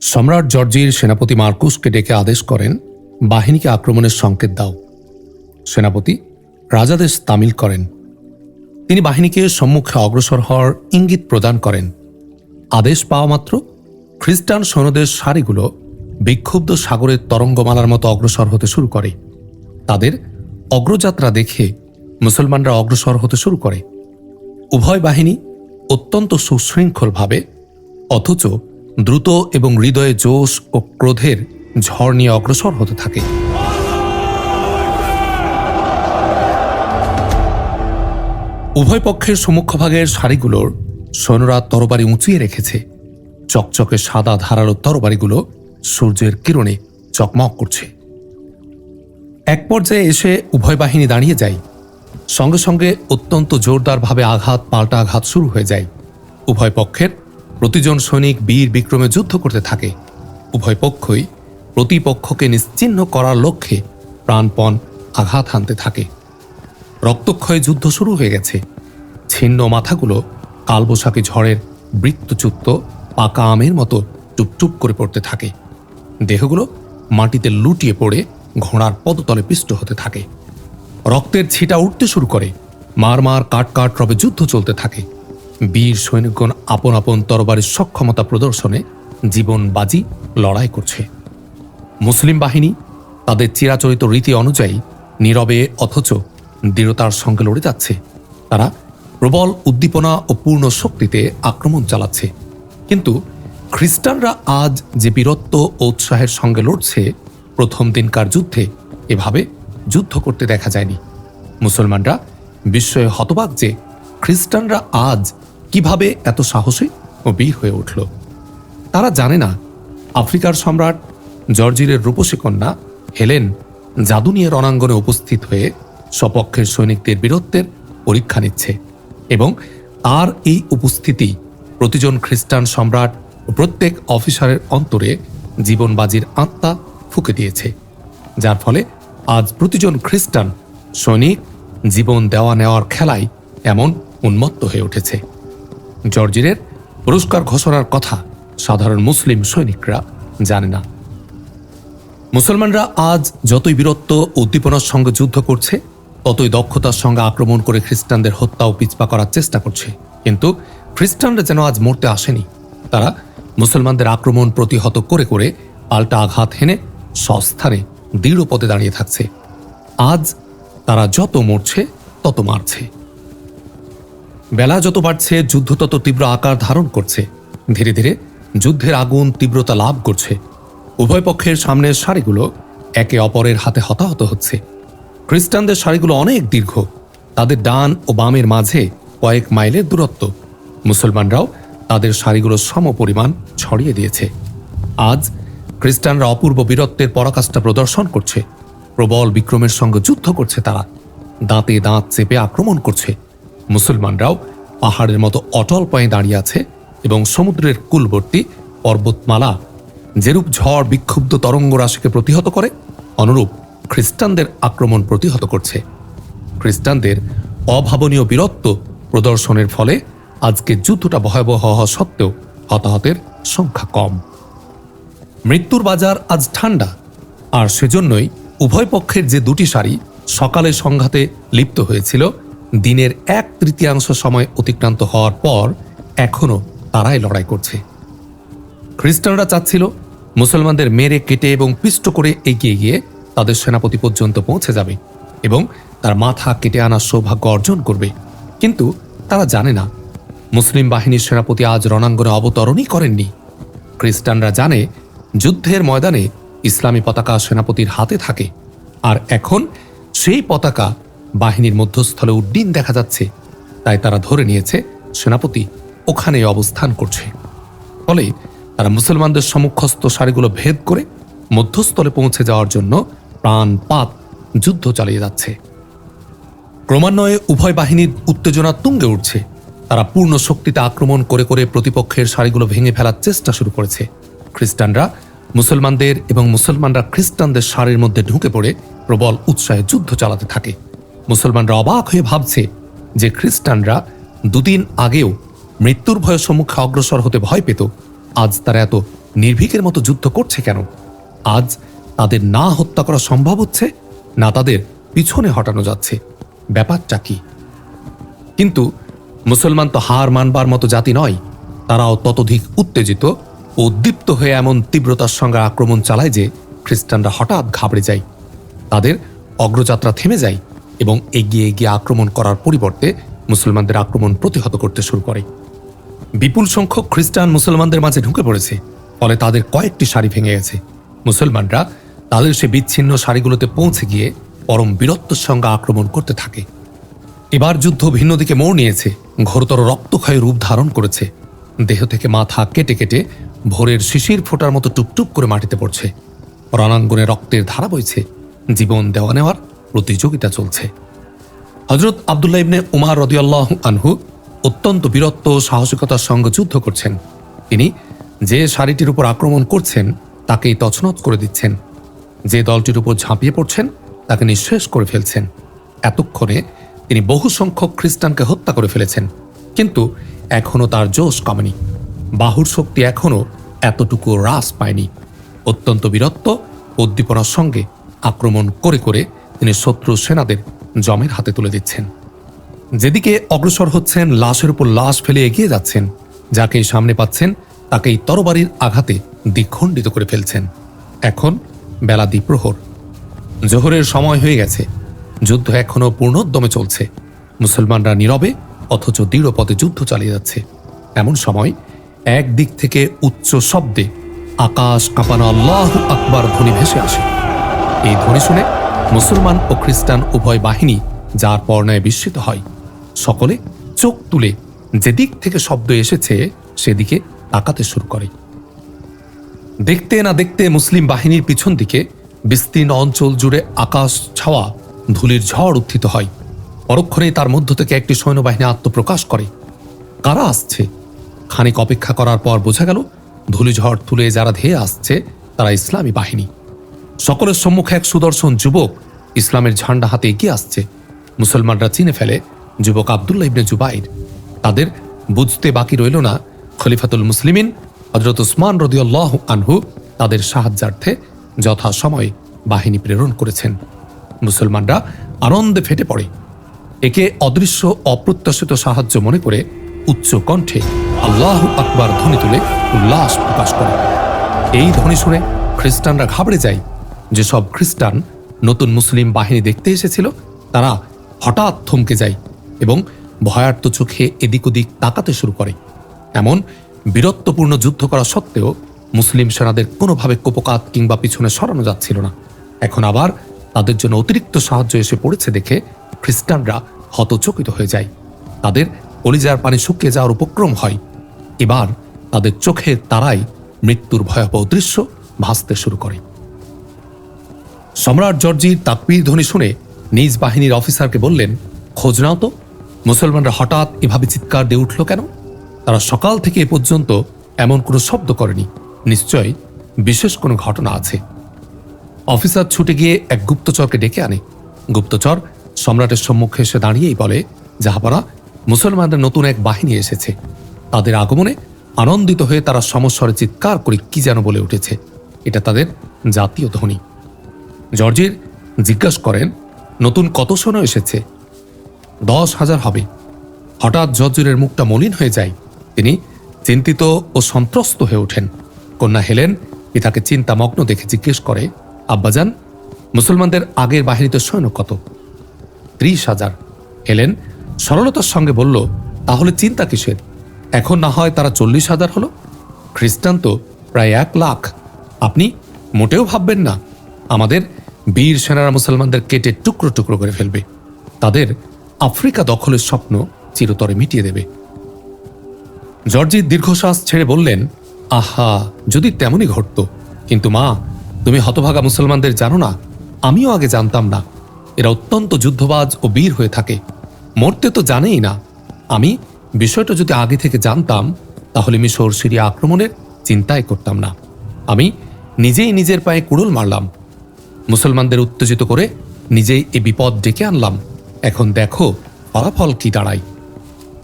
সম্রাট জর্জির সেনাপতি মার্কুসকে ডেকে আদেশ করেন, বাহিনীকে আক্রমণের সংকেত দাও। সেনাপতি রাজাদেশ তামিল করেন। তিনি বাহিনীকে সম্মুখে অগ্রসর হওয়ার ইঙ্গিত প্রদান করেন। আদেশ পাওয়া মাত্র খ্রিস্টান সৈন্যদের সারিগুলো বিক্ষুব্ধ সাগরের তরঙ্গমালার মতো অগ্রসর হতে শুরু করে। তাদের অগ্রযাত্রা দেখে মুসলমানরা অগ্রসর হতে শুরু করে। উভয় বাহিনী অত্যন্ত সুশৃঙ্খলভাবে, অথচ দ্রুত এবং হৃদয়ে জোশ ও ক্রোধের ঝড় নিয়ে অগ্রসর হতে থাকে। উভয় পক্ষের সম্মুখভাগের সারিগুলোর সৈন্যরা তরবারি উঁচিয়ে রেখেছে। চকচকে সাদা ধারালো তরবারিগুলো সূর্যের কিরণে চকমক করছে। এক পর্যায়ে এসে উভয় বাহিনী দাঁড়িয়ে যায়। সঙ্গে সঙ্গে অত্যন্ত জোরদারভাবে আঘাত, পাল্টা আঘাত শুরু হয়ে যায়। উভয় পক্ষের প্রতিজন সৈনিক বীর বিক্রমে যুদ্ধ করতে থাকে। উভয় পক্ষই প্রতিপক্ষকে নিশ্চিহ্ন করার লক্ষ্যে প্রাণপণ আঘাত হানতে থাকে। রক্তক্ষয় যুদ্ধ শুরু হয়ে গেছে। ছিন্ন মাথাগুলো কালবৈশাখী ঝড়ের বৃত্তচ্যুত পাকা আমের মতো চুপচুপ করে পড়তে থাকে। দেহগুলো মাটিতে লুটিয়ে পড়ে ঘোড়ার পদতলে পিষ্ট হতে থাকে। রক্তের ছিটা উঠতে শুরু করে। মার মার কাট কাট রবে যুদ্ধ চলতে থাকে। বীর সৈনিকগণ আপন আপন তরবারির সক্ষমতা প্রদর্শনে জীবন বাজি লড়াই করছে। মুসলিম বাহিনী তাদের চিরাচরিত রীতি অনুযায়ী নীরবে অথচ দৃঢ়তার সঙ্গে লড়ে যাচ্ছে। তারা প্রবল উদ্দীপনা ও পূর্ণ শক্তিতে আক্রমণ চালাচ্ছে। কিন্তু খ্রিস্টানরা আজ যে বীরত্ব ও উৎসাহের সঙ্গে লড়ছে, প্রথম দিনকার যুদ্ধে এভাবে যুদ্ধ করতে দেখা যায়নি। মুসলমানরা বিস্ময়ে হতবাক যে খ্রিস্টানরা আজ কীভাবে এত সাহসী? ও বীর হয়ে উঠল। তারা জানে না, আফ্রিকার সম্রাট জর্জিরের রূপসী কন্যা হেলেন জাদু নিয়ে রণাঙ্গনে উপস্থিত হয়ে স্বপক্ষের সৈনিকদের বীরত্বের পরীক্ষা নিচ্ছে এবং তার এই উপস্থিতি প্রতিজন খ্রিস্টান সম্রাট প্রত্যেক অফিসারের অন্তরে জীবনবাজির আত্মা ফুঁকে দিয়েছে, যার ফলে আজ প্রতিজন খ্রিস্টান সৈনিক জীবন দেওয়া নেওয়ার খেলায় এমন উন্মত্ত হয়ে উঠেছে। জর্জিরের পুরস্কার ঘোষণার কথা সাধারণ মুসলিম সৈনিকরা জানে না। মুসলমানরা আজ যতই বীরত্ব উদ্দীপনার সঙ্গে যুদ্ধ করছে, ততই দক্ষতার সঙ্গে আক্রমণ করে খ্রিস্টানদের হত্যা ও পিছপা করার চেষ্টা করছে। কিন্তু খ্রিস্টানরা যেন আজ মরতে আসেনি, তারা মুসলমানদের আক্রমণ প্রতিহত করে করে পাল্টা আঘাত হেনে সস্থানে দৃঢ় পদে দাঁড়িয়ে থাকছে। আজ তারা যত মরছে, তত মারছে। বেলা যত বাড়ছে, যুদ্ধ তত তীব্র আকার ধারণ করছে। ধীরে ধীরে যুদ্ধের আগুন তীব্রতা লাভ করছে। উভয় পক্ষের সামনের সারিগুলো একে অপরের হাতে হতাহত হচ্ছে। খ্রিস্টানদের সারিগুলো অনেক দীর্ঘ। তাদের ডান ও বামের মাঝে কয়েক মাইলের দূরত্ব। মুসলমানরাও তাদের সারিগুলো সম পরিমাণ ছড়িয়ে দিয়েছে। আজ খ্রিস্টানরা অপূর্ব বীরত্বের পরাকাষ্ঠা প্রদর্শন করছে। প্রবল বিক্রমের সঙ্গে যুদ্ধ করছে তারা। দাঁতে দাঁত চেপে আক্রমণ করছে। মুসলমানরাও পাহাড়ের মতো অটল পায়ে দাঁড়িয়ে আছে এবং সমুদ্রের কুলবর্তী পর্বতমালা, যেরূপ ঝড় বিক্ষুব্ধ তরঙ্গ রাশিকে প্রতিহত করে, অনুরূপ খ্রিস্টানদের আক্রমণ প্রতিহত করছে। খ্রিস্টানদের অভাবনীয় বীরত্ব প্রদর্শনের ফলে আজকে যুদ্ধটা ভয়াবহ হওয়া সত্ত্বেও হতাহতের সংখ্যা কম। মৃত্যুর বাজার আজ ঠান্ডা, আর সেজন্যই উভয় পক্ষের যে দুটি সারি সকালে সংঘাতে লিপ্ত হয়েছিল দিনের এক তৃতীয়াংশ সময় অতিক্রান্ত হওয়ার পর এখনও তারাই লড়াই করছে। খ্রিস্টানরা চাচ্ছিল মুসলমানদের মেরে কেটে এবং পিষ্ট করে এগিয়ে গিয়ে তাদের সেনাপতি পর্যন্ত পৌঁছে যাবে এবং তার মাথা কেটে আনার সৌভাগ্য অর্জন করবে। কিন্তু তারা জানে না, মুসলিম বাহিনীর সেনাপতি আজ রণাঙ্গনে অবতরণই করেননি। খ্রিস্টানরা জানে যুদ্ধের ময়দানে ইসলামী পতাকা সেনাপতির হাতে থাকে, আর এখন সেই পতাকা বাহিনীর মধ্যস্থলে উড্ডীন দেখা যাচ্ছে। তাই তারা ধরে নিয়েছে, সেনাপতি ওখানে অবস্থান করছে। ফলে তারা মুসলমানদের সম্মুখস্থ সারিগুলো ভেদ করে মধ্যস্থলে পৌঁছে যাওয়ার জন্য প্রাণপাত যুদ্ধ চালিয়ে যাচ্ছে। ক্রমান্বয়ে উভয় বাহিনীর উত্তেজনা তুঙ্গে উঠছে। তারা পূর্ণ শক্তিতে আক্রমণ করে করে প্রতিপক্ষের সারিগুলো ভেঙে ফেলার চেষ্টা শুরু করেছে। খ্রিস্টানরা মুসলমানদের এবং মুসলমানরা খ্রিস্টানদের সারির মধ্যে ঢুকে পড়ে প্রবল উৎসাহে যুদ্ধ চালাতে থাকে। মুসলমানরা অবাক হয়ে ভাবছে যে খ্রিস্টানরা দুদিন আগেও মৃত্যুর ভয়ের সম্মুখে অগ্রসর হতে ভয় পেত। আজ তারা এত নির্ভীকের মতো যুদ্ধ করছে কেন? আজ তাদের না হত্যা করা সম্ভব হচ্ছে, না তাদের পিছনে হটানো যাচ্ছে। ব্যাপারটা কি? কিন্তু মুসলমান তো হার মানবার মতো জাতি নয়, তারাও ততোধিক উত্তেজিত ও উদ্দীপ্ত হয়ে এমন তীব্রতার সঙ্গে আক্রমণ চালায় যে খ্রিস্টানরা হঠাৎ ঘাবড়ে যায়। তাদের অগ্রযাত্রা থেমে যায়। এবং এগিয়ে এগিয়ে আক্রমণ করার পরিবর্তে মুসলমানদের আক্রমণ প্রতিহত করতে শুরু করে। বিপুল সংখ্যক খ্রিস্টান মুসলমানদের মাঝে ঢুকে পড়েছে, ফলে তাদের কয়েকটি সারি ভেঙে গেছে। মুসলমানরা তাদের সে বিচ্ছিন্ন সারিগুলোতে পৌঁছে গিয়ে পরম বীরত্বের সঙ্গে আক্রমণ করতে থাকে। এবার যুদ্ধ ভিন্ন দিকে মোড় নিয়েছে, ঘোরতর রক্তক্ষয় রূপ ধারণ করেছে। দেহ থেকে মাথা কেটে কেটে ভোরের শিশির ফোটার মতো টুপটুপ করে মাটিতে পড়ছে। রণাঙ্গনে রক্তের ধারা বইছে। জীবন দেওয়া নেওয়ার প্রতিযোগিতা চলছে। হজরত আবদুল্লাহ ইবনে উমার রদিয়াল্লাহ আনহু অত্যন্ত বীরত্ব সাহসিকতার সঙ্গে যুদ্ধ করছেন। তিনি যে শাড়িটির উপর আক্রমণ করছেন, তাকেই তছনত করে দিচ্ছেন। যে দলটির উপর ঝাঁপিয়ে পড়ছেন, তাকে নিঃশেষ করে ফেলছেন। এতক্ষণে তিনি বহু সংখ্যক খ্রিস্টানকে হত্যা করে ফেলেছেন, কিন্তু এখনও তার জোশ কমেনি। বাহুর শক্তি এখনও এতটুকু হ্রাস পায়নি। অত্যন্ত বীরত্ব উদ্দীপনার সঙ্গে আক্রমণ করে করে তিনি শত্রু সেনাদের জমের হাতে তুলে দিচ্ছেন। যেদিকে অগ্রসর হচ্ছেন, লাশের উপর লাশ ফেলে এগিয়ে যাচ্ছেন। যাকে সামনে পাচ্ছেন, তাকেই তরবারির আঘাতে দ্বিখণ্ডিত করে ফেলছেন। এখন বেলা দ্বিপ্রহর। জোহরের সময় হয়ে গেছে। যুদ্ধ এখনও পূর্ণোদ্যমে চলছে। মুসলমানরা নীরবে, অথচ দৃঢ় পথে যুদ্ধ চালিয়ে যাচ্ছে। এমন সময় এক দিক থেকে উচ্চ শব্দে আকাশ কাঁপানো আল্লাহ আকবার ধ্বনি ভেসে আসে। এই ধ্বনি শুনে মুসলমান ও খ্রিস্টান উভয় বাহিনী যার পর্ণায় বিস্মিত হয়। সকলে চোখ তুলে যেদিক থেকে শব্দ এসেছে, সেদিকে তাকাতে শুরু করে। দেখতে না দেখতে মুসলিম বাহিনীর পিছন দিকে বিস্তীর্ণ অঞ্চল জুড়ে আকাশ ছাওয়া ধুলির ঝড় উত্থিত হয়। পরক্ষণেই তার মধ্য থেকে একটি সৈন্যবাহিনী আত্মপ্রকাশ করে। কারা আসছে? খানিক অপেক্ষা করার পর বোঝা গেল ধুলিঝড় তুলে যারা ধেয়ে আসছে, তারা ইসলামী বাহিনী। সকলের সম্মুখে এক সুদর্শন যুবক ইসলামের ঝান্ডা হাতে এগিয়ে আসছে। মুসলমানরা চিনে ফেলে, যুবক আবদুল্লাহ ইবনে জুবাইর। তাদের বুঝতে বাকি রইল না, খলিফাতুল মুসলিমিন হজরত উসমান রদিউল্লাহ আনহু তাদের সাহায্যার্থে যথাসময়ে বাহিনী প্রেরণ করেছেন। মুসলমানরা আনন্দে ফেটে পড়ে। একে অদৃশ্য, অপ্রত্যাশিত সাহায্য মনে করে উচ্চ কণ্ঠে আল্লাহ আকবার ধ্বনি তুলে উল্লাস প্রকাশ করে। এই ধ্বনি শুনে খ্রিস্টানরা ঘাবড়ে যায়। যেসব খ্রিস্টান নতুন মুসলিম বাহিনী দেখতে এসেছিল, তারা হঠাৎ থমকে যায় এবং ভয়ার্ত চোখে এদিক ওদিক তাকাতে শুরু করে। এমন বীরত্বপূর্ণ যুদ্ধ করা সত্ত্বেও মুসলিম সেনাদের কোনোভাবে কোপকাত কিংবা পিছনে সরানো যাচ্ছিল না। এখন আবার তাদের জন্য অতিরিক্ত সাহায্য এসে পড়েছে দেখে খ্রিস্টানরা হতচকিত হয়ে যায়। তাদের কলিজার পানি শুকিয়ে যাওয়ার উপক্রম হয়। এবার তাদের চোখের তারাই মৃত্যুর ভয়াবহ দৃশ্য ভাসতে শুরু করে। সম্রাট জর্জির তাকবীর ধ্বনি শুনে নিজ বাহিনীর অফিসারকে বললেন, খোঁজ নাও তো। মুসলমানরা হঠাৎ এভাবে চিৎকার দিয়ে উঠল কেন? তারা সকাল থেকে এ পর্যন্ত এমন কোনো শব্দ করেনি। নিশ্চয় বিশেষ কোনো ঘটনা আছে। অফিসার ছুটে গিয়ে এক গুপ্তচরকে ডেকে আনে। গুপ্তচর সম্রাটের সম্মুখে এসে দাঁড়িয়েই বলে যাহাপারা মুসলমানদের নতুন এক বাহিনী এসেছে। তাদের আগমনে আনন্দিত হয়ে তারা সমস্বরে চিৎকার করে কি যেন বলে উঠেছে। এটা তাদের জাতীয় ধ্বনি। জর্জির জিজ্ঞাসা করেন, নতুন কত সৈন্য এসেছে? দশ হাজার হবে। হঠাৎ জর্জিরের মুখটা মলিন হয়ে যায়। তিনি চিন্তিত ও সন্ত্রস্ত হয়ে ওঠেন। কন্যা হেলেন, পিতাকে চিন্তামগ্ন দেখে জিজ্ঞেস করে, আব্বাজান, মুসলমানদের আগের বাহিনীতে সৈন্য কত? ত্রিশ হাজার। হেলেন সরলতার সঙ্গে বলল, তাহলে চিন্তা কিসের? এখন না হয় তারা চল্লিশ হাজার হলো? খ্রিস্টান তো প্রায় এক লাখ। আপনি মোটেও ভাববেন না, আমাদের বীর সেনারা মুসলমানদের কেটে টুকরো টুকরো করে ফেলবে। তাদের আফ্রিকা দখলের স্বপ্ন চিরতরে মিটিয়ে দেবে। জর্জি দীর্ঘশ্বাস ছেড়ে বললেন, আহা, যদি তেমনই ঘটত। কিন্তু মা, তুমি হতভাগা মুসলমানদের জানো না, আমিও আগে জানতাম না। এরা অত্যন্ত যুদ্ধবাজ ও বীর হয়ে থাকে। মরতে তো জানেই না। আমি বিষয়টা যদি আগে থেকে জানতাম, তাহলে মিশর, সিরিয়া আক্রমণের চিন্তাই করতাম না। আমি নিজেই নিজের পায়ে কুড়ুল মারলাম। মুসলমানদের উত্তেজিত করে নিজেই এ বিপদ ডেকে আনলাম। এখন দেখো ফলাফল কি দাঁড়ায়।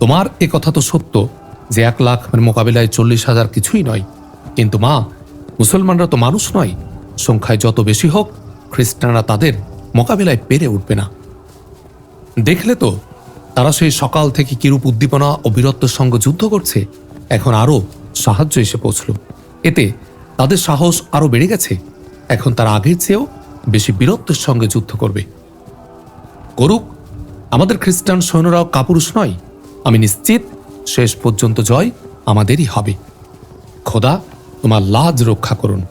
তোমার এ কথা তো সত্য যে এক লাখ মোকাবিলায় চল্লিশ হাজার কিছুই নয়। কিন্তু মা, মুসলমানরা তো মানুষ নয়। সংখ্যায় যত বেশি হোক, খ্রিস্টানরা তাদের মোকাবিলায় পেরে উঠবে না। দেখলে তো তারা সেই সকাল থেকে কিরূপ উদ্দীপনা ও বীরত্বের সঙ্গে যুদ্ধ করছে? এখন আরও সাহায্য এসে পৌঁছল। এতে তাদের সাহস আরও বেড়ে গেছে। এখন তারা আগের চেয়েও বেশি বীরত্বের সঙ্গে যুদ্ধ করবে। করুক, আমাদের খ্রিস্টান সৈন্যরাও কাপুরুষ নয়। আমি নিশ্চিত শেষ পর্যন্ত জয় আমাদেরই হবে। খোদা, তোমার লাজ রক্ষা করুন।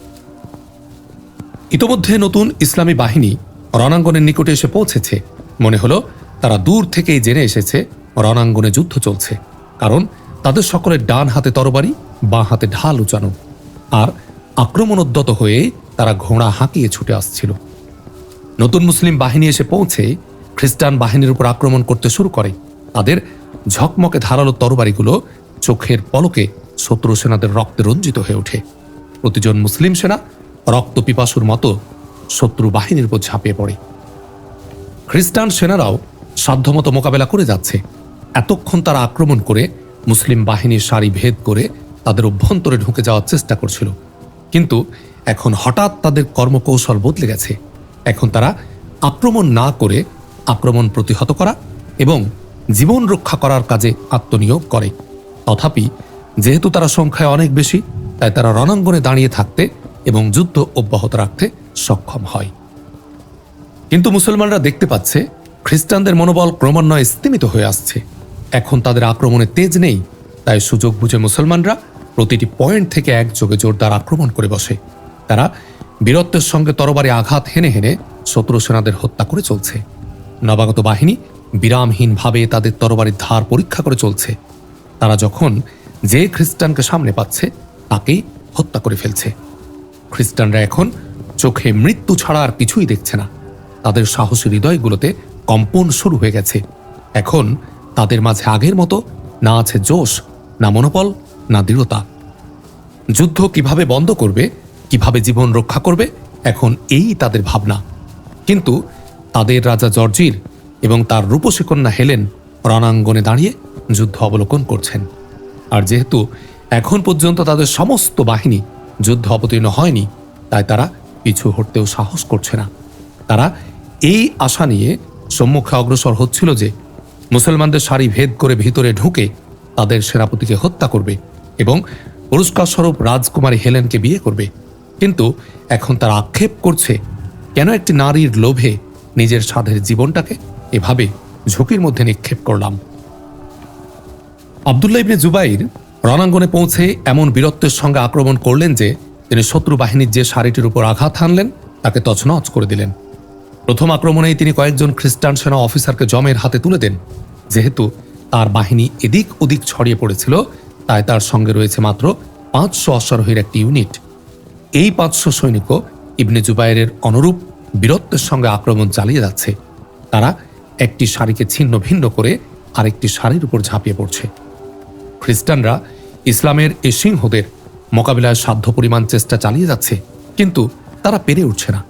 ইতোমধ্যে নতুন ইসলামী বাহিনী রণাঙ্গনের নিকটে এসে পৌঁছেছে। মনে হলো তারা দূর থেকেই জেনে এসেছে রণাঙ্গনে যুদ্ধ চলছে। কারণ তাদের সকলের ডান হাতে তরবারি, বাঁ হাতে ঢাল উঁচানো। আর আক্রমণোদ্যত হয়ে তারা ঘোড়া হাঁকিয়ে ছুটে আসছিল। নতুন মুসলিম বাহিনী এসে পৌঁছে খ্রিস্টান বাহিনীর উপর আক্রমণ করতে শুরু করে। তাদের ঝকমকে ধারালো তরবারিগুলো চোখের পলকে শত্রু সেনাদের রক্তে রঞ্জিত হয়ে ওঠে। প্রতিজন মুসলিম সেনা রক্ত পিপাসুর মতো শত্রু বাহিনীর উপর ঝাঁপিয়ে পড়ে। খ্রিস্টান সেনারাও সাধ্যমতো মোকাবেলা করে যাচ্ছে। এতক্ষণ তারা আক্রমণ করে মুসলিম বাহিনীর সারি ভেদ করে তাদের অভ্যন্তরে ঢুকে যাওয়ার চেষ্টা করছিল। কিন্তু এখন হঠাৎ তাদের কর্মকৌশল বদলে গেছে। এখন তারা আক্রমণ না করে আক্রমণ প্রতিহত করা এবং জীবন রক্ষা করার কাজে আত্মনিয়োগ করে। তথাপি, যেহেতু তারা সংখ্যায় অনেক বেশি, তাই তারা রণাঙ্গনে দাঁড়িয়ে থাকতে এবং যুদ্ধ অব্যাহত রাখতে সক্ষম হয়। কিন্তু মুসলমানরা দেখতে পাচ্ছে, খ্রিস্টানদের মনোবল ক্রমান্বয়ে স্তিমিত হয়ে আসছে। এখন তাদের আক্রমণে তেজ নেই, তাই সুযোগ বুঝে মুসলমানরা প্রতিটি পয়েন্ট থেকে একযোগে জোরদার আক্রমণ করে বসে। তারা বীরত্বের সঙ্গে তরবারি আঘাত হেনে হেনে শত্রু সেনাদের হত্যা করে চলছে। নবাগত বাহিনী বিরামহীনভাবে তাদের তরবারির ধার পরীক্ষা করে চলছে। তারা যখন যে খ্রিস্টানকে সামনে পাচ্ছে, তাকেই হত্যা করে ফেলছে। খ্রিস্টানরা এখন চোখে মৃত্যু ছাড়া আর কিছুই দেখছে না। তাদের সাহসী হৃদয়গুলোতে কম্পন শুরু হয়ে গেছে। এখন তাদের মাঝে আগের মতো না আছে জোশ, না মনোবল, না দৃঢ়তা। যুদ্ধ কীভাবে বন্ধ করবে কীভাবে জীবন রক্ষা করবে, এখন এই তাদের ভাবনা। কিন্তু তাদের রাজা জর্জির এবং তার রূপসী কন্যা হেলেন রণাঙ্গনে দাঁড়িয়ে যুদ্ধ অবলোকন করছেন। আর যেহেতু এখন পর্যন্ত তাদের সমস্ত বাহিনী যুদ্ধ অবতীর্ণ হয়নি, তাই তারা পিছু হটতেও সাহস করছে না। তারা এই আশা নিয়ে সম্মুখে অগ্রসর হচ্ছিল যে মুসলমানদের সারি ভেদ করে ভিতরে ঢুকে তাদের সেনাপতিকে হত্যা করবে এবং পুরস্কার স্বরূপ রাজকুমারী হেলেনকে বিয়ে করবে। কিন্তু এখন তার আক্ষেপ করছে, কেন একটি নারীর লোভে নিজের সাধের জীবনটাকে এভাবে ঝুঁকির মধ্যে নিক্ষেপ করলাম? আবদুল্লা ইবনে জুবাইর রণাঙ্গনে পৌঁছে এমন বীরত্বের সঙ্গে আক্রমণ করলেন যে তিনি শত্রু বাহিনীর যে শাড়িটির উপর আঘাত হানলেন, তাকে তছনছ করে দিলেন। প্রথম আক্রমণেই তিনি কয়েকজন খ্রিস্টান সেনা অফিসারকে জমের হাতে তুলে দেন। যেহেতু তার বাহিনী এদিক ওদিক ছড়িয়ে পড়েছিল, তাই তার সঙ্গে রয়েছে মাত্র পাঁচশো অশ্বারোহীর একটি ইউনিট। এই পাঁচশো সৈনিকও ইবনে জুবাইরের অনুরূপ বীরত্বের সঙ্গে আক্রমণ চালিয়ে যাচ্ছে। তারা একটি শাড়িকে ছিন্ন ভিন্ন করে আরেকটি শাড়ির উপর ঝাঁপিয়ে পড়ছে। খ্রিস্টানরা ইসলামের এই সিংহদের মোকাবিলায় সাধ্য পরিমাণ চেষ্টা চালিয়ে যাচ্ছে, কিন্তু তারা পেরে উঠছে না।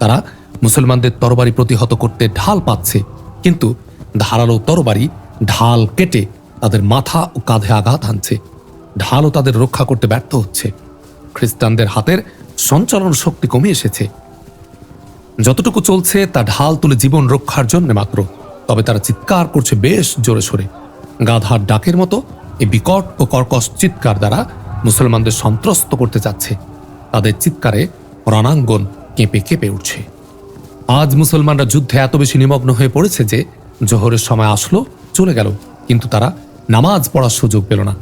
তারা মুসলমানদের তরবারি প্রতিহত করতে ঢাল পাচ্ছে, কিন্তু ধারালো তরবারি ঢাল কেটে তাদের মাথা ও কাঁধে আঘাত হানছে। ঢালও তাদের রক্ষা করতে ব্যর্থ হচ্ছে। খ্রিস্টানদের হাতের সঞ্চালন শক্তি কমে এসেছে। যতটুকু চলছে, তা ঢাল তুলে জীবন রক্ষার জন্য মাত্র। তবে তারা চিৎকার করছে বেশ জোরে সোরে। গাধার ডাকের মতো এই বিকট ও কর্কশ চিৎকার দ্বারা মুসলমানদের সন্ত্রস্ত করতে চাচ্ছে। তাদের চিৎকারে রণাঙ্গন কেঁপে কেঁপে উঠছে। আজ মুসলমানরা যুদ্ধে এত বেশি নিমগ্ন হয়ে পড়েছে যে জোহরের সময় আসলো, চলে গেল। কিন্তু তারা নামাজ পড়ার সুযোগ পেল না,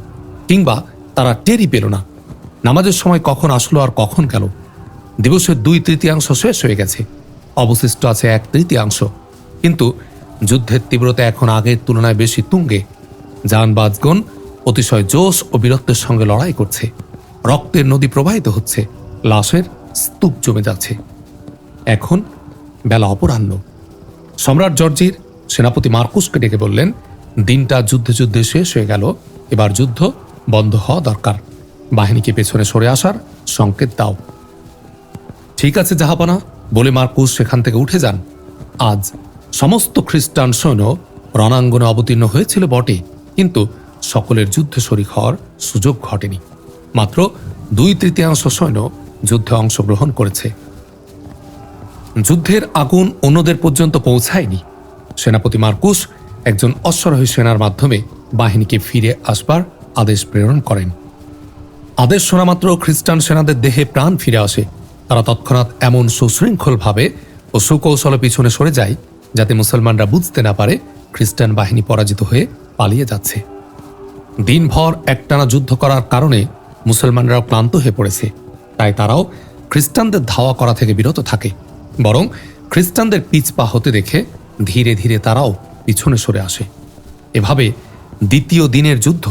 কিংবা তারা টেরি পেল না। নামাজের সময় কখন আসলো আর কখন গেল? দিবসের দুই তৃতীয়াংশ শেষ হয়ে গেছে। অবশিষ্ট আছে এক তৃতীয়াংশ। কিন্তু যুদ্ধের তীব্রতা এখন আগের তুলনায় বেশি তুঙ্গে। যানবাজগণ অতিশয় জোশ ও বীরত্বের সঙ্গে লড়াই করছে। রক্তের নদী প্রবাহিত হচ্ছে। লাশের স্তূপ জমে যাচ্ছে। এখন বেলা অপরাহ্ন। সম্রাট জর্জির সেনাপতি মার্কুসকে ডেকে বললেন, দিনটা যুদ্ধে যুদ্ধে শেষ হয়ে গেল। এবার যুদ্ধ বন্ধ হওয়া দরকার। বাহিনীকে পেছনে সরে আসার সংকেত দাও। ঠিক আছে, জাহাপানা। বলে মার্কুস সেখান থেকে উঠে যান। আজ সমস্ত খ্রিস্টান সৈন্য রণাঙ্গনে অবতীর্ণ হয়েছিল বটে, কিন্তু সকলের যুদ্ধে শরিক হওয়ার সুযোগ ঘটেনি। মাত্র দুই তৃতীয়াংশ সৈন্য যুদ্ধে অংশগ্রহণ করেছে। যুদ্ধের আগুন অন্যদের পর্যন্ত পৌঁছায়নি। সেনাপতি মার্কুস একজন অশ্বারোহী সেনার মাধ্যমে বাহিনীকে ফিরে আসবার আদেশ প্রেরণ করেন। আদেশ শোনা মাত্র খ্রিস্টান সেনাদের দেহে প্রাণ ফিরে আসে। তারা তৎক্ষণাৎ এমন সুশৃঙ্খলভাবে ও সুকৌশলে পিছনে সরে যায়, যাতে মুসলমানরা বুঝতে না পারে খ্রিস্টান বাহিনী পরাজিত হয়ে পালিয়ে যাচ্ছে। দিনভর একটানা যুদ্ধ করার কারণে মুসলমানরাও ক্লান্ত হয়ে পড়েছে। তাই তারাও খ্রিস্টানদের ধাওয়া করা থেকে বিরত থাকে। বরং খ্রিস্টানদের পিছপা হতে দেখে ধীরে ধীরে তারাও পিছনে সরে আসে। এভাবে দ্বিতীয় দিনের যুদ্ধ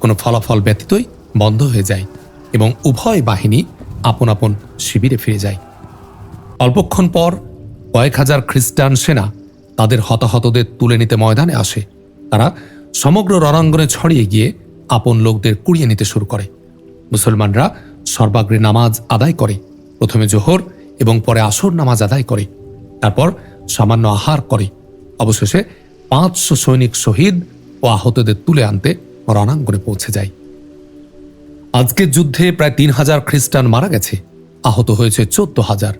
কোনো ফলাফল ব্যতীতই বন্ধ হয়ে যায় এবং উভয় বাহিনী আপন আপন শিবিরে ফিরে যায়। অল্পক্ষণ পর কয়েক হাজার খ্রিস্টান সেনা তাদের হতাহতদের তুলে নিতে ময়দানে আসে। তারা সমগ্র রণাঙ্গনে ছড়িয়ে গিয়ে আপন লোকদের কুড়িয়ে নিতে শুরু করে। মুসলমানরা সর্বাগ্রে নামাজ আদায় করে, প্রথমে জোহর এবং পরে আসর নামাজ আদায় করে, তারপর সামান্য আহার করে। অবশেষে পাঁচশো সৈনিক শহীদ ও আহতদের তুলে আনতে রণাঙ্গনে পৌঁছে যায়। আজকের যুদ্ধে প্রায় তিন হাজার খ্রিস্টান মারা গেছে। আহত হয়েছে চোদ্দ হাজার।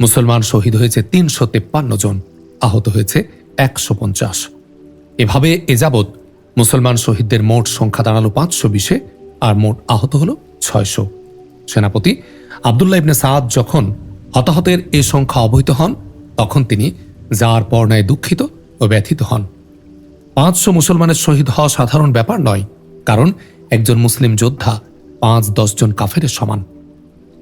মুসলমান শহীদ হয়েছে তিনশো তেপ্পান্ন জন। আহত হয়েছে একশো পঞ্চাশ। এভাবে এ যাবৎ মুসলমান শহীদদের মোট সংখ্যা দাঁড়াল পাঁচশো বিশে আর মোট আহত হল ছয়শো। সেনাপতি আবদুল্লাহ ইবনে সাদ যখন হতাহতের এ সংখ্যা অবহিত হন, তখন তিনি যার পর্ণায় দুঃখিত ও ব্যথিত হন। পাঁচশো মুসলমানের শহীদ হওয়া সাধারণ ব্যাপার নয়, কারণ একজন মুসলিম যোদ্ধা পাঁচ দশজন কাফের সমান।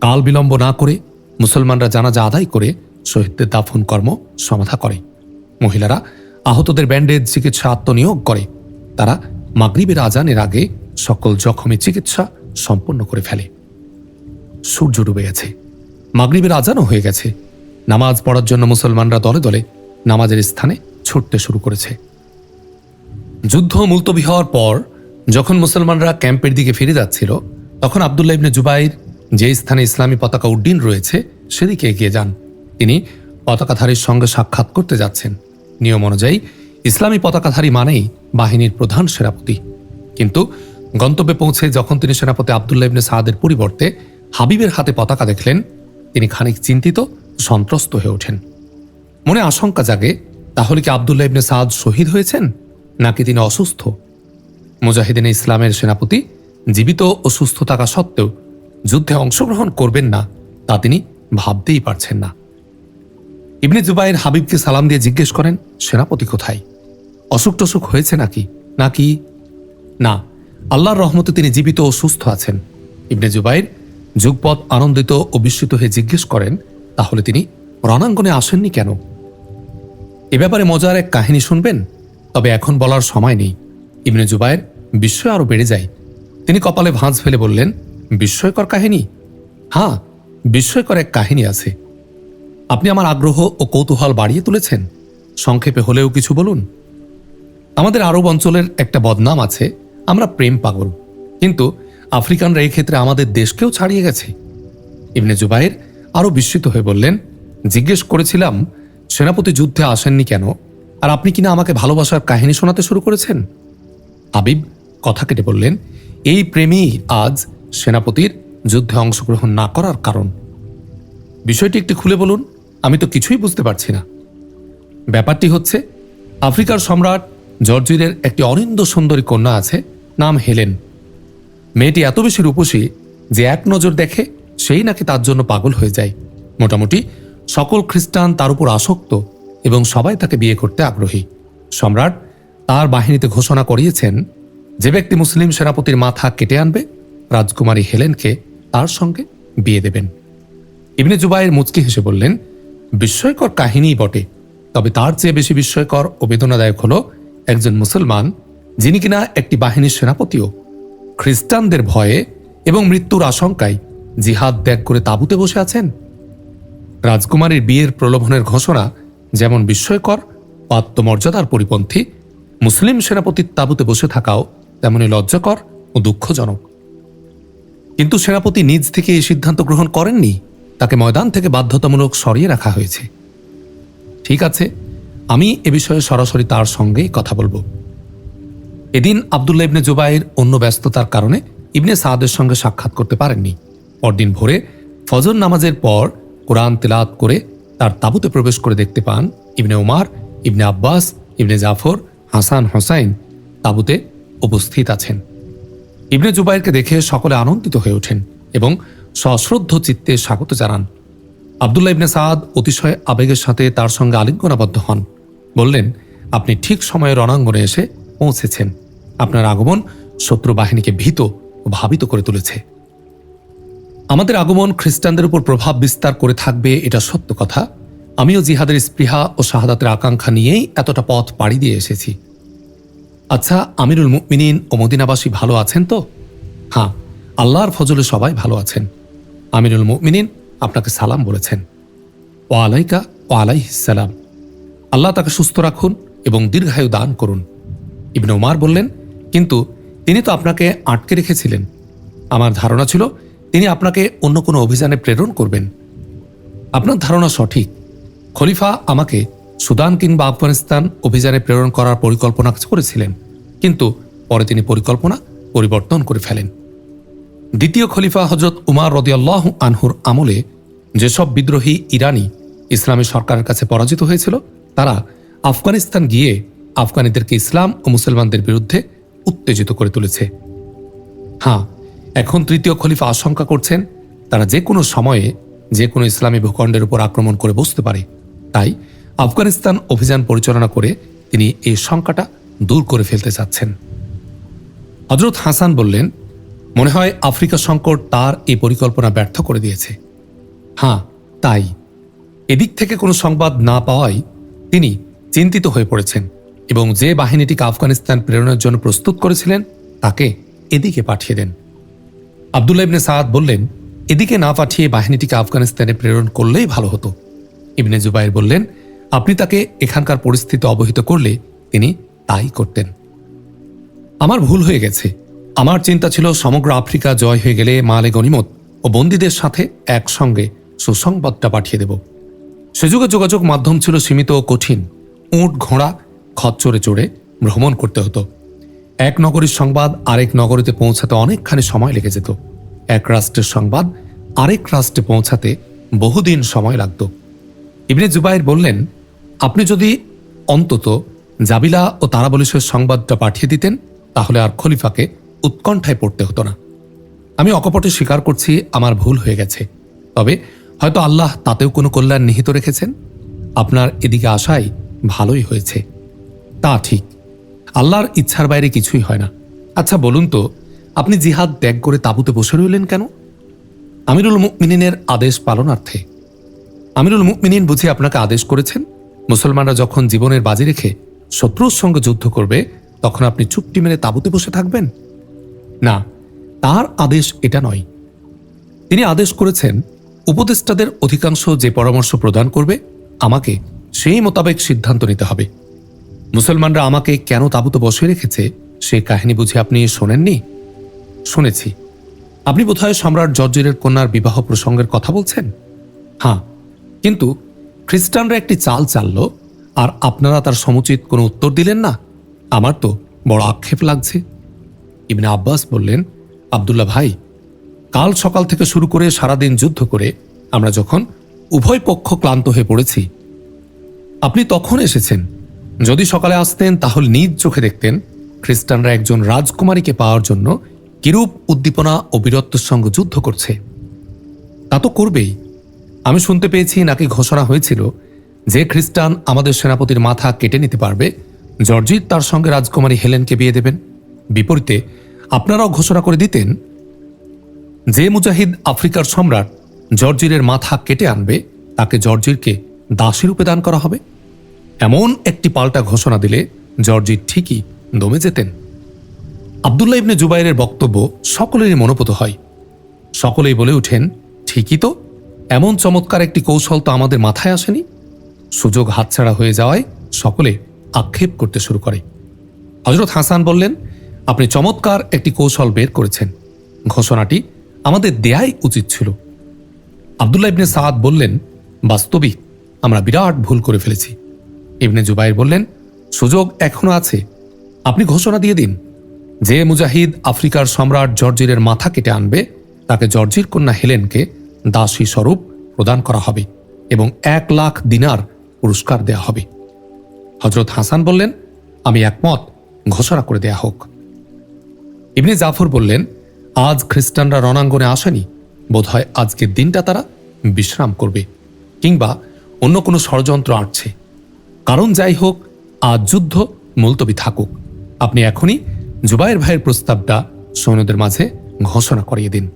কাল বিলম্ব না করে মুসলমানরা জানাজা আদায় করে শহীদদের দাফন কর্ম সমাধা করে। মহিলারা আহতদের ব্যান্ডেজ চিকিৎসা আত্মনিয়োগ করে। তারা মাগরিবের আজানের আগে সকল জখমী চিকিৎসা সম্পন্ন করে ফেলে। সূর্য ডুবে গেছে। মাগরিবের আজানও হয়ে গেছে। নামাজ পড়ার জন্য মুসলমানরা দলে দলে নামাজের স্থানে ছুটতে শুরু করেছে। যুদ্ধ মুলতবি হওয়ার পর যখন মুসলমানরা ক্যাম্পের দিকে ফিরে যাচ্ছিল তখন আবদুল্লাহ ইবনে জুবাইর যে স্থানে ইসলামী পতাকা উড্ডীন রয়েছে, সেদিকে এগিয়ে যান। তিনি পতাকাধারীর সঙ্গে সাক্ষাৎ করতে যাচ্ছেন। নিয়ম অনুযায়ী, ইসলামী পতাকাধারী মানেই বাহিনীর প্রধান সেনাপতি। কিন্তু গন্তব্যে পৌঁছে যখন তিনি সেনাপতি আবদুল্লাহ ইবনে সাদের পরিবর্তে হাবিবের হাতে পতাকা দেখলেন, তিনি খানিক চিন্তিত, সন্ত্রস্ত হয়ে ওঠেন। মনে আশঙ্কা জাগে, তাহলে কি আবদুল্লাহ ইবনে সাদ শহীদ হয়েছেন, নাকি তিনি অসুস্থ? মুজাহিদিন ইসলামের সেনাপতি জীবিত ও সুস্থ থাকা সত্ত্বেও যুদ্ধে অংশগ্রহণ করবেন না, তা তিনি ভাবতেই পারছেন না। ইবনে জুবাইর হাবিবকে সালাম দিয়ে জিজ্ঞেস করেন, সেনাপতি কোথায়? অসুখ টসুখ হয়েছে নাকি? নাকি? না, আল্লাহর রহমতে তিনি জীবিত ও সুস্থ আছেন। ইবনে জুবাইর যুগপথ আনন্দিত ও বিস্মিত হয়ে জিজ্ঞেস করেন, তাহলে তিনি রণাঙ্গনে আসেননি কেন? এ ব্যাপারে মজার এক কাহিনী শুনবেন, তবে এখন বলার সময় নেই। ইবনে জুবাইর বিস্ময় আরও বেড়ে যায়। তিনি কপালে ভাঁজ ফেলে বললেন, বিস্ময়কর কাহিনী? হ্যাঁ বিস্ময়কর এক কাহিনী আছে। আপনি আমার আগ্রহ ও কৌতূহল বাড়িয়ে তুলেছেন। সংক্ষেপে হলেও কিছু বলুন। আমাদের আরব অঞ্চলের একটা বদনাম আছে, আমরা প্রেম পাগল। কিন্তু আফ্রিকানরা এই ক্ষেত্রে আমাদের দেশকেও ছাড়িয়ে গেছে। ইবনে জুবাইর আরও বিস্মিত হয়ে বললেন, জিজ্ঞেস করেছিলাম, সেনাপতি যুদ্ধে আসেননি কেন? আর আপনি কিনা আমাকে ভালোবাসার কাহিনী শোনাতে শুরু করেছেন? আবিব কথা কেটে বললেন এই প্রেমই আজ সেনাপতির যুদ্ধে অংশগ্রহণ না করার কারণ। বিষয়টি একটু খুলে বলুন, আমি তো কিছুই বুঝতে পারছি না। ব্যাপারটি হচ্ছে, আফ্রিকার সম্রাট জর্জিরের একটি অনিন্দ সুন্দরী কন্যা আছে, নাম হেলেন। মেয়েটি এত বেশি রূপসী যে এক নজর দেখে সেই নাকি তার জন্য পাগল হয়ে যায়। মোটামুটি সকল খ্রিস্টান তার উপর আসক্ত এবং সবাই তাকে বিয়ে করতে আগ্রহী। সম্রাট তার বাহিনীতে ঘোষণা করিয়েছেন যে ব্যক্তি মুসলিম সেনাপতির মাথা কেটে আনবে, রাজকুমারী হেলেনকে তার সঙ্গে বিয়ে দেবেন। ইবনে জুবাইয়ের মুচকি হেসে বললেন, বিস্ময়কর কাহিনীই বটে। তবে তার চেয়ে বেশি বিস্ময়কর ও বেদনাদায়ক হল একজন মুসলমান যিনি কিনা একটি বাহিনীর সেনাপতিও। খ্রিস্টানদের ভয়ে এবং মৃত্যুর আশঙ্কায় জিহাদ ত্যাগ করে তাঁবুতে বসে আছেন। রাজকুমারীর বিয়ের প্রলোভনের ঘোষণা যেমন বিস্ময়কর আত্মমর্যাদার পরিপন্থী, মুসলিম সেনাপতির তাঁবুতে বসে থাকাও তেমনি লজ্জাকর ও দুঃখজনক। কিন্তু সেনাপতি নিজ থেকে এই সিদ্ধান্ত গ্রহণ করেননি, তাকে ময়দান থেকে বাধ্যতামূলক সরিয়ে রাখা হয়েছে। ঠিক আছে, আমি এ বিষয়ে সরাসরি তার সঙ্গেই কথা বলব। এদিন আবদুল্লা ইবনে জুবাইর অন্য ব্যস্ততার কারণে ইবনে সাদের সঙ্গে সাক্ষাৎ করতে পারেননি। পরদিন ভোরে ফজর নামাজের পর কোরআন তেলাত করে তার তাঁবুতে প্রবেশ করে দেখতে পান ইবনে উমার, ইবনে আব্বাস, ইবনে জাফর, হাসান, হোসাইন। তাঁবুতে উপস্থিত আছেন। ইবনে জুবাইরকে দেখে সকলে আনন্দিত হয়ে ওঠেন এবং সশ্রদ্ধ চিত্তে স্বাগত জানান। আবদুল্লাহ ইবনে সাদ অতিশয় আবেগের সাথে তার সঙ্গে আলিঙ্গনাবদ্ধ হন। বললেন, আপনি ঠিক সময়ে রণাঙ্গনে এসে পৌঁছেছেন। আপনার আগমন শত্রু বাহিনীকে ভীত ও ভাবিত করে তুলেছে। আমাদের আগমন খ্রিস্টানদের উপর প্রভাব বিস্তার করে থাকবে, এটা সত্য কথা। আমিও জিহাদের স্পৃহা ও শাহাদাতের আকাঙ্ক্ষা নিয়েই এতটা পথ পাড়ি দিয়ে এসেছি। আচ্ছা আমিরুল মুমিনিন ও মদিনাবাসী ভালো আছেন তো? হ্যাঁ আল্লাহর ফজলে সবাই ভালো আছেন। আমিরুল মুমিনিন আপনাকে সালাম বলেছেন। ও আলাইকা ও আলাইহিসালাম আল্লাহ তাকে সুস্থ রাখুন এবং দীর্ঘায়ু দান করুন। ইবনে উমার বললেন, কিন্তু তিনি তো আপনাকে আটকে রেখেছিলেন। আমার ধারণা ছিল, তিনি আপনাকে অন্য কোনো অভিযানে প্রেরণ করবেন। আপনার ধারণা সঠিক। খলিফা আমাকে সুদান কিংবা আফগানিস্তান অভিযানে প্রেরণ করার পরিকল্পনা করেছিলেন, কিন্তু পরে তিনি পরিকল্পনা পরিবর্তন করে ফেলেন। দ্বিতীয় খলিফা হজরত উমার রদিয়াল্লাহ আনহুর আমলে যেসব বিদ্রোহী ইরানি ইসলামী সরকারের কাছে পরাজিত হয়েছিল, তারা আফগানিস্তান গিয়ে আফগানিদেরকে ইসলাম ও মুসলমানদের বিরুদ্ধে উত্তেজিত করে তুলেছে। হ্যাঁ এখন তৃতীয় খলিফা আশঙ্কা করছেন, তারা যে কোনো সময়ে যে কোনো ইসলামী ভূখণ্ডের উপর আক্রমণ করে বসতে পারে। তাই আফগানিস্তান অভিযান পরিচালনা করে তিনি এই শঙ্কাটা দূর করে ফেলতে চাচ্ছেন। হজরত হাসান বললেন, মনে হয় আফ্রিকা সংকট তার এই পরিকল্পনা ব্যর্থ করে দিয়েছে। হ্যাঁ তাই। এদিক থেকে কোনো সংবাদ না পাওয়ায় তিনি চিন্তিত হয়ে পড়েছেন এবং যে বাহিনীটিকে আফগানিস্তান প্রেরণের জন্য প্রস্তুত করেছিলেন, তাকে এদিকে পাঠিয়ে দেন। আবদুল্লাহ ইবনে সাদ বললেন, এদিকে না পাঠিয়ে বাহিনীটিকে আফগানিস্তানে প্রেরণ করলেই ভালো হতো। ইবনে জুবাইর বললেন আপনি তাকে এখানকার পরিস্থিতি অবহিত করলে তিনি তাই করতেন। আমার ভুল হয়ে গেছে। আমার চিন্তা ছিল সমগ্র আফ্রিকা জয় হয়ে গেলে মালে গনিমত ও বন্দীদের সাথে একসঙ্গে সুসংবাদটা পাঠিয়ে দেব। সে যুগে যোগাযোগ মাধ্যম ছিল সীমিত ও কঠিন। উঁট, ঘোড়া, খচ্চরে চড়ে ভ্রমণ করতে হতো। এক নগরীর সংবাদ আরেক নগরীতে পৌঁছাতে অনেকখানি সময় লেগে যেত। এক রাষ্ট্রের সংবাদ আরেক রাষ্ট্রে পৌঁছাতে বহুদিন সময় লাগত। ইবনে জুবাইর বললেন আপনি যদি অন্তত জাবিলা ও তারাবলিশের সংবাদটা পাঠিয়ে দিতেন, তাহলে আর খলিফাকে উৎকণ্ঠায় পড়তে হতো না। আমি অকপটে স্বীকার করছি আমার ভুল হয়ে গেছে। তবে হয়তো আল্লাহ তাতেও কোনো কল্যাণ নিহিত রেখেছেন। আপনার এদিকে আসাই ভালোই হয়েছে। তা ঠিক। আল্লাহর ইচ্ছার বাইরে কিছুই হয় না। আচ্ছা বলুন তো, আপনি জিহাদ ত্যাগ করে তাঁবুতে বসে রইলেন কেন? আমিরুল মুমিনিনের আদেশ পালনার্থে। আমিরুল মুমিনিন বুঝি আপনাকে আদেশ করেছেন? মুসলমানরা যখন জীবনের বাজি রেখে শত্রুর সঙ্গে যুদ্ধ করবে, তখন আপনি চুপটি মেরে তাঁবুতে বসে থাকবেন? না, তার আদেশ এটা নয়। তিনি আদেশ করেছেন, উপদেষ্টাদের অধিকাংশ যে পরামর্শ প্রদান করবে, আমাকে সেই মোতাবেক সিদ্ধান্ত নিতে হবে। মুসলমানরা আমাকে কেন তাঁবুতে বসে রেখেছে, সে কাহিনী বুঝে আপনি শোনেননি? শুনেছি। আপনি বোধহয় সম্রাট জর্জের কন্যার বিবাহ প্রসঙ্গের কথা বলছেন? হ্যাঁ কিন্তু খ্রিস্টানরা একটি চাল চালল, আর আপনারা তার সমুচিত কোনো উত্তর দিলেন না? আমার তো বড় আক্ষেপ লাগছে। ইবনে আব্বাস বললেন, আবদুল্লাহ ভাই, কাল সকাল থেকে শুরু করে সারাদিন যুদ্ধ করে আমরা যখন উভয় পক্ষ ক্লান্ত হয়ে পড়েছি, আপনি তখন এসেছেন। যদি সকালে আসতেন, তাহলে নিজ চোখে দেখতেন খ্রিস্টানরা একজন রাজকুমারীকে পাওয়ার জন্য কিরূপ উদ্দীপনা ও বীরত্বের সঙ্গে যুদ্ধ করছে। তা তো করবেই। আমি শুনতে পেয়েছি নাকি ঘোষণা হয়েছিল যে খ্রিস্টান আমাদের সেনাপতির মাথা কেটে নিতে পারবে। জর্জিত তার সঙ্গে রাজকুমারী হেলেনকে বিয়ে দেবেন। বিপরীতে, আপনারাও ঘোষণা করে দিতেন যে মুজাহিদ আফ্রিকার সম্রাট জর্জিরের মাথা কেটে আনবে, তাকে জর্জিরকে দাসী রূপে দান করা হবে। এমন একটি পাল্টা ঘোষণা দিলে জর্জির ঠিকই দমে যেতেন। আবদুল্লাহ ইবনে জুবাইরের বক্তব্য সকলেরই মনোপুত হয়। সকলেই বলে ওঠেন, ঠিকই তো। এমন চমৎকার একটি কৌশল তো আমাদের মাথায় আসেনি। সুযোগ হাতছাড়া হয়ে যাওয়ায় সকলে আক্ষেপ করতে শুরু করে। হজরত হাসান বললেন, আপনি চমৎকার একটি কৌশল বের করেছেন। ঘোষণাটি আমাদের দেয়াই উচিত ছিল। আবদুল্লাহ ইবনে সাদ বললেন বাস্তবিক আমরা বিরাট ভুল করে ফেলেছি। ইবনে জুবাইর বললেন, সুযোগ এখনও আছে। আপনি ঘোষণা দিয়ে দিন। যে মুজাহিদ আফ্রিকার সম্রাট জর্জিরের মাথা কেটে আনবে, তাকে জর্জির কন্যা হেলেনকে দাসী স্বরূপ প্রদান করা হবে এবং এক লাখ দিনার পুরস্কার দেয়া হবে। হজরত হাসান বললেন, আমি একমত, ঘোষণা করে দেয়া হোক। ইবনে জাফর বললেন, আজ খ্রিস্টানরা রণাঙ্গনে আসেনি, বোধহয় আজকের দিনটা তারা বিশ্রাম করবে কিংবা অন্য কোনো ষড়যন্ত্র আটছে। কারণ যাই হোক, আজ যুদ্ধ মুলতবি থাকুক। আপনি এখনই জুবাইর ভাইয়ের প্রস্তাবটা সৈন্যদের মাঝে ঘোষণা করিয়ে দিন।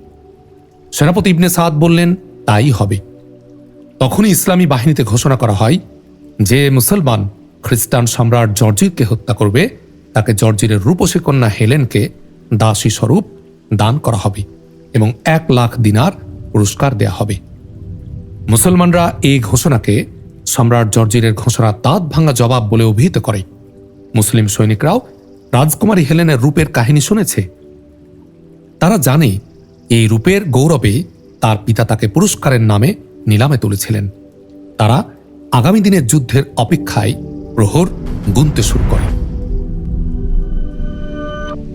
সেনাপতি ইবনে সাদ বললেন, তাই হবে। তখনই ইসলামী বাহিনীতে ঘোষণা করা হয় যে মুসলমান, খ্রিস্টান সম্রাট জর্জিরকে হত্যা করবে। তাকে জর্জিরের রূপসী কন্যা হেলেনকে দাসী স্বরূপ দান করা হবে এবং এক লাখ দিনার পুরস্কার দেয়া হবে। মুসলমানরা এই ঘোষণাকে সম্রাট জর্জিরের ঘোষণা তাঁত ভাঙা জবাব বলে অভিহিত করে। মুসলিম সৈনিকরাও রাজকুমারী হেলেনের রূপের কাহিনী শুনেছে। তারা জানে এই রূপের গৌরবে তার পিতা তাকে পুরস্কারের নামে নিলামে তুলেছিলেন। তারা আগামী দিনের যুদ্ধের অপেক্ষায় প্রহর গুনতে শুরু করে